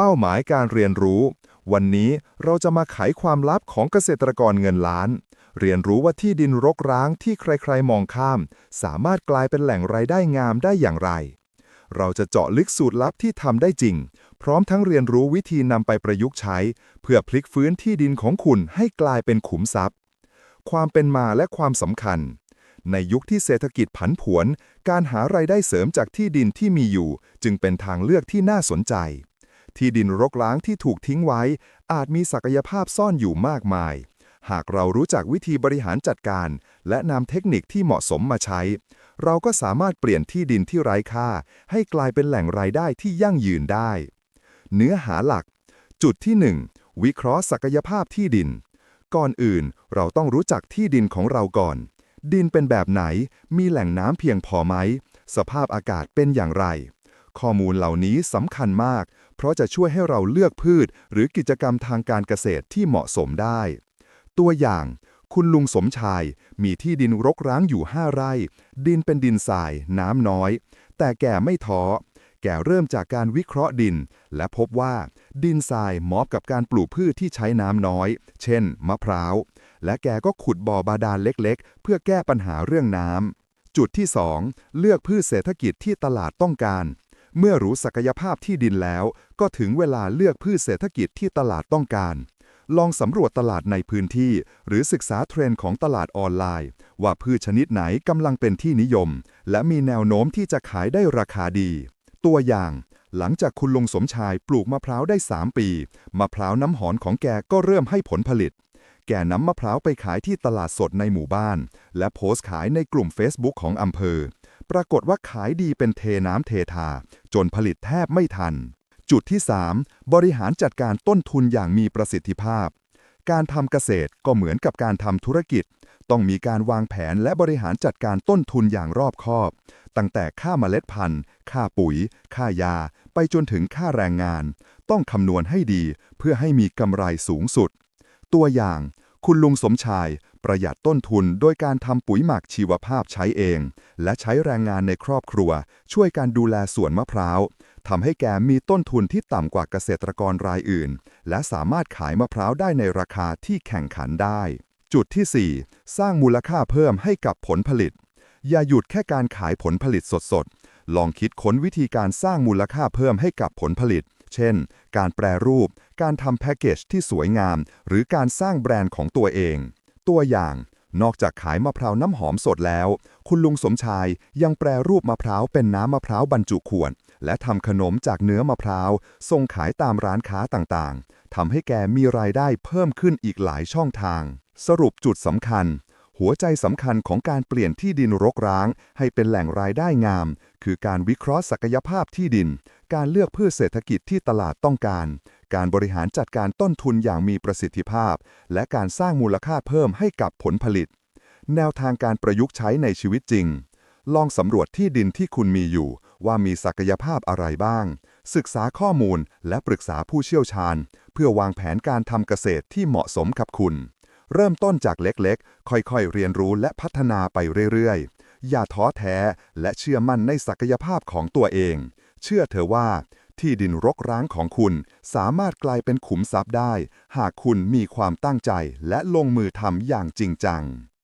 เป้าหมายการเรียนรู้ วันนี้เราจะมาไขความลับของเกษตรกรเงินล้าน เรียนรู้ว่าที่ดินรกร้างที่ใครๆมองข้าม สามารถกลายเป็นแหล่งรายได้งามได้อย่างไร เราจะเจาะลึกสูตรลับที่ทำได้จริง พร้อมทั้งเรียนรู้วิธีนำไปประยุกต์ใช้ เพื่อพลิกฟื้นที่ดินของคุณให้กลายเป็นขุมทรัพย์ ความเป็นมาและความสำคัญในยุคที่เศรษฐกิจผันผวน การหารายได้เสริมจากที่ดินที่มีอยู่ จึงเป็นทางเลือกที่น่าสนใจ ที่ดินรกร้างที่ถูกทิ้งไว้ อาจมีศักยภาพซ่อนอยู่มากมาย หากเรารู้จักวิธีบริหารจัดการ และนำเทคนิคที่เหมาะสมมาใช้ เราก็สามารถเปลี่ยนที่ดินที่ไร้ค่า ให้กลายเป็นแหล่งรายได้ที่ยั่งยืนได้ เนื้อหาหลัก จุดที่ 1 วิเคราะห์ศักยภาพที่ดิน ก่อนอื่นเราต้องรู้จักที่ดินของเราก่อน ดินเป็นแบบไหน มีแหล่งน้ำเพียงพอไหม สภาพอากาศเป็นอย่างไร ข้อมูลเหล่านี้สำคัญมาก เพราะจะช่วยให้เราเลือกพืช หรือกิจกรรมทางการเกษตรที่เหมาะสมได้ ตัวอย่าง คุณลุงสมชาย มีที่ดินรกร้างอยู่5ไร่ ดินเป็นดินทราย น้ำน้อย แต่แกไม่ท้อ แกเริ่มจากการวิเคราะห์ดิน และพบว่า ดินทรายเหมาะกับการปลูกพืชที่ใช้น้ำน้อย เช่น มะพร้าว และแกก็ขุดบ่อบาดาลเล็กๆ เพื่อแก้ปัญหาเรื่องน้ำจุดที่ 2 เลือกพืชเศรษฐกิจที่ตลาดต้องการ เมื่อรู้ศักยภาพที่ดินแล้ว ก็ถึงเวลาเลือกพืชเศรษฐกิจที่ตลาดต้องการ ลองสำรวจตลาดในพื้นที่ หรือศึกษาเทรนด์ของตลาดออนไลน์ ว่าพืชชนิดไหนกำลังเป็นที่นิยม และมีแนวโน้มที่จะขายได้ราคาดี ตัวอย่างหลังจากคุณลุงสมชายปลูกมะพร้าวได้ 3 ปี มะพร้าวน้ำหอนของแกก็เริ่มให้ผลผลิต แกนำมะพร้าวไปขายที่ตลาดสดในหมู่บ้าน และโพสต์ขายในกลุ่ม Facebook ของอำเภอ ปรากฏว่าขายดีเป็นเทน้ำเททา จนผลิตแทบไม่ทัน จุดที่ 3 บริหารจัดการต้นทุนอย่างมีประสิทธิภาพ การทำเกษตรก็เหมือนกับการทำธุรกิจ ต้องมีการวางแผนและบริหารจัดการต้นทุนอย่างรอบคอบ ตั้งแต่ค่าเมล็ดพันธุ์ ค่าปุ๋ย ค่ายา ไปจนถึงค่าแรงงาน ต้องคำนวณให้ดีเพื่อให้มีกำไรสูงสุด ตัวอย่างคุณลุงสมชาย ประหยัดต้นทุนโดยการทำปุ๋ยหมักชีวภาพใช้เอง และใช้แรงงานในครอบครัว ช่วยการดูแลสวนมะพร้าวทำให้แกมีต้นทุนที่ต่ำกว่าเกษตรกรรายอื่น และสามารถขายมะพร้าวได้ในราคาที่แข่งขันได้ จุดที่ 4 สร้างมูลค่าเพิ่มให้กับผลผลิต อย่าหยุดแค่การขายผลผลิตสดๆ ลองคิดค้นวิธีการสร้างมูลค่าเพิ่มให้กับผลผลิต เช่น การแปรรูป การทำแพ็กเกจที่สวยงาม หรือการสร้างแบรนด์ของตัวเอง ตัวอย่าง นอกจากขายมะพร้าวน้ำหอมสดแล้ว คุณลุงสมชายยังแปรรูปมะพร้าวเป็นน้ำมะพร้าวบรรจุขวด และทำขนมจากเนื้อมะพร้าวส่งขายตามร้านค้าต่างๆทำให้แกมีรายได้เพิ่มขึ้นอีกหลายช่องทาง สรุปจุดสำคัญ หัวใจสำคัญของการเปลี่ยนที่ดินรกร้าง ให้เป็นแหล่งรายได้งาม คือการวิเคราะห์ศักยภาพที่ดิน การเลือกพืชเศรษฐกิจที่ตลาดต้องการ การบริหารจัดการต้นทุนอย่างมีประสิทธิภาพ และการสร้างมูลค่าเพิ่มให้กับผลผลิต แนวทางการประยุกต์ใช้ในชีวิตจริง ลองสำรวจที่ดินที่คุณมีอยู่ ว่ามีศักยภาพอะไรบ้าง ศึกษาข้อมูลและปรึกษาผู้เชี่ยวชาญ เพื่อวางแผนการทำเกษตรที่เหมาะสมกับคุณ เริ่มต้นจากเล็กๆ ค่อยๆ เรียนรู้และพัฒนาไปเรื่อยๆ อย่าท้อแท้และเชื่อมั่นในศักยภาพของตัวเอง เชื่อเธอว่า ที่ดินรกร้างของคุณสามารถกลายเป็นขุมทรัพย์ได้ หากคุณมีความตั้งใจและลงมือทำอย่างจริงจัง